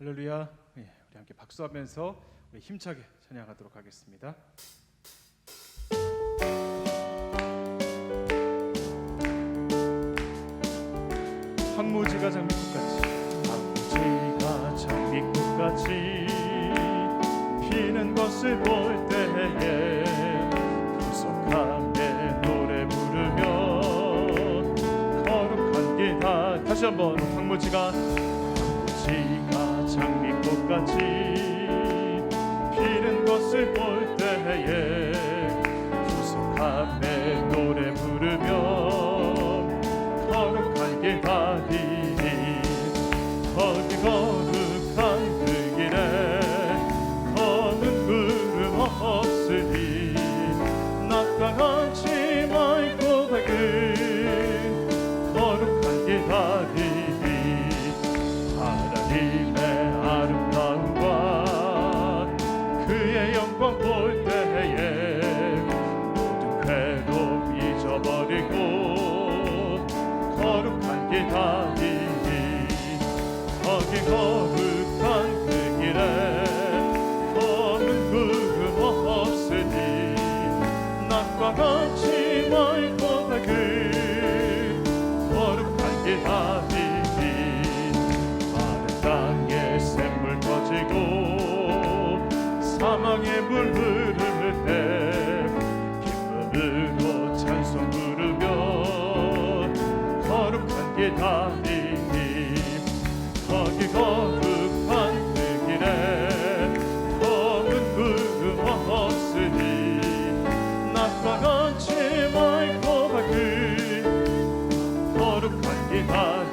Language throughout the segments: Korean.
할렐루야. 예, 우리 함께 박수하면서 우리 힘차게 찬양하도록 하겠습니다. 황무지가 장미꽃같이 황무지가 장미꽃같이 피는 것을 볼 때에 구속함에 노래 부르며 거룩한 길다 다시 한번 황무지가 황무지가 끝까지 피는 것을 볼 때에 구속함에 노래 부르며 거룩하게 달리니 어디건 그 같이 멀고 밝은 거룩하게 하리니 마른 땅에 샘물 터지고 사망의 물 흐를 때 기쁨으로 찬송 부르며 거룩하게 하리 거룩한 길 발.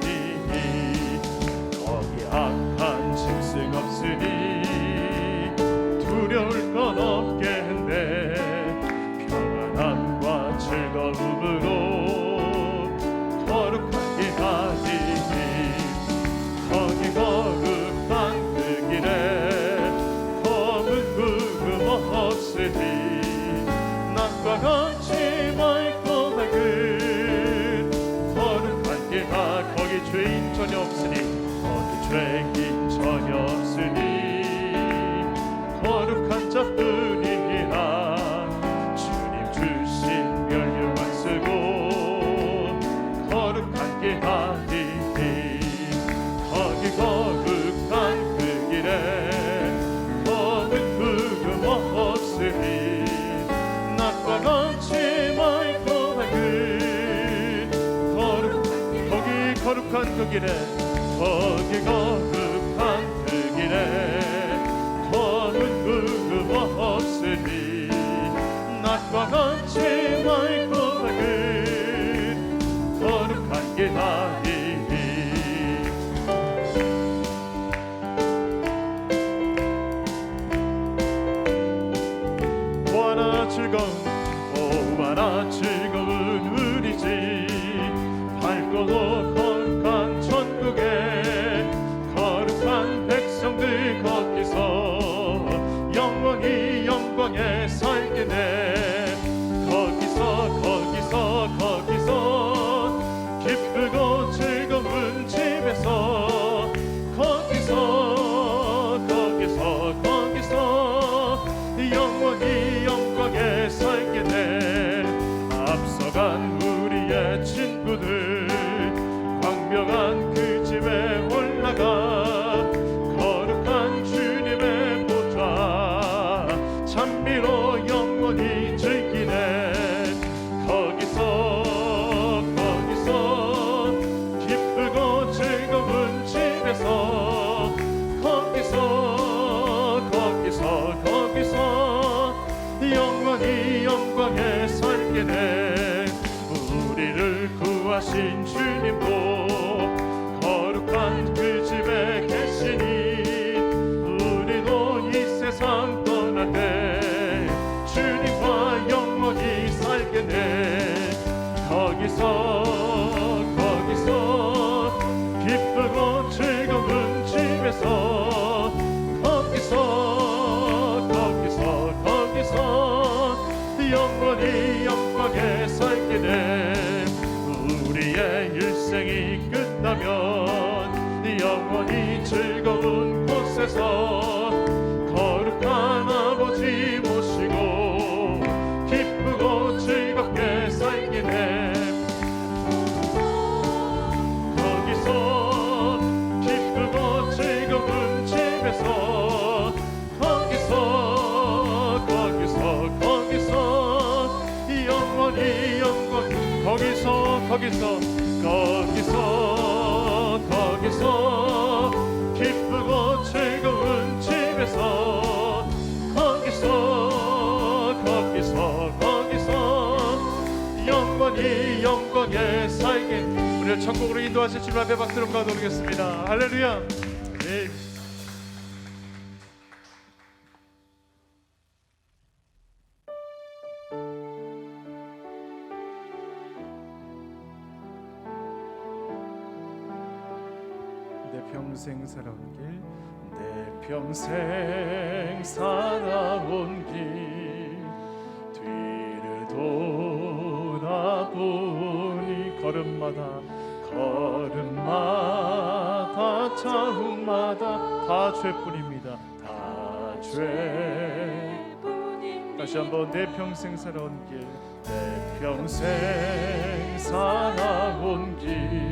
약속한 그 길에 거기 가 거기서 거기서 거기서 거기서 우리를 천국으로 인도하실 주님 앞에 박수로 가도록겠습니다. 할렐루야. 예. 내 평생 살아온 길 내 평생 살아온 길. 뒤를 돌아보니 걸음마다 걸음마다 자국마다 다 죄뿐입니다. 다 죄. 다시 한번 내 평생 살아온 길내 평생 살아온 길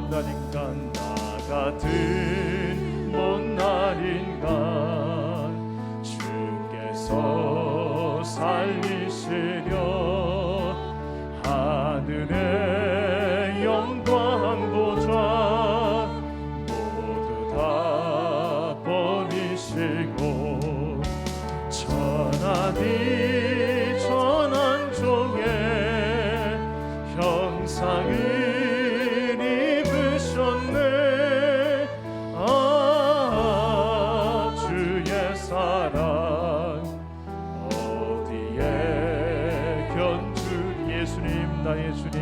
못난 인간 나 같은 못난 인간 주께서 살리시려 하늘의 영광 보좌 모두 다 버리시고 천하디 예수님 나의 주님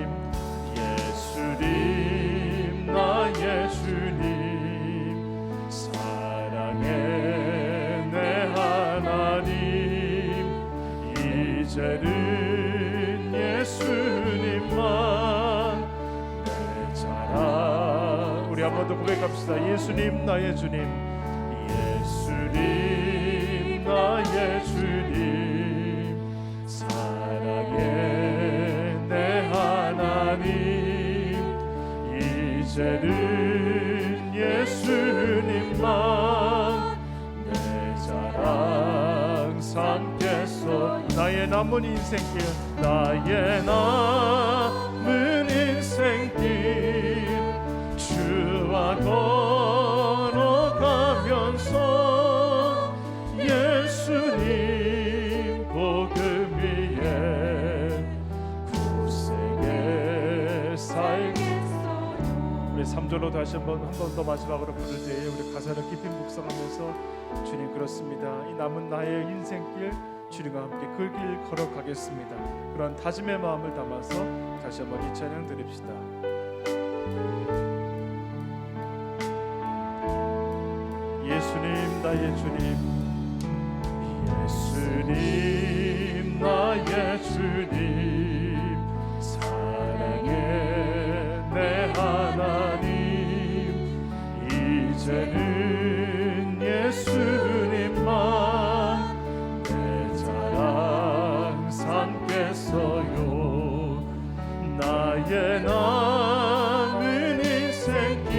예수님 나의 주님 사랑의 내 하나님 이제는 예수님만 내 자랑. 우리 한 번 더 고백합시다. 예수님 나의 주님 예수님 나의 주님 이제는 예수님만 내 자랑 삼겠소. 나의 남은 인생길 나의 남은 인생길 주와 걸 3절로 다시 한번 한 번 더 마지막으로 부를 때에 우리 가사를 깊이 묵상하면서 주님 그렇습니다. 이 남은 나의 인생길 주님과 함께 그 길 걸어가겠습니다. 그런 다짐의 마음을 담아서 다시 한번 이 찬양 드립시다. 예수님 나의 주님 예수님 나의 주님 이제는 예수님만 내 자랑 삼겠어요. 나의 남은 인생길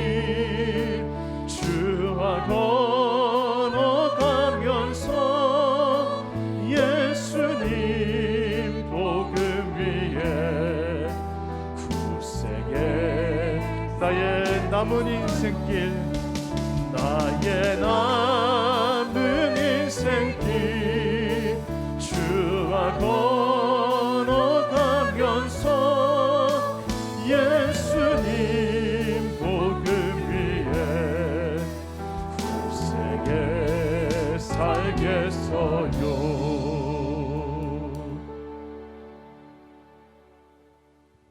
주와 걸어가면서 예수님 복음 위에 굳세게 나의 남은 인생길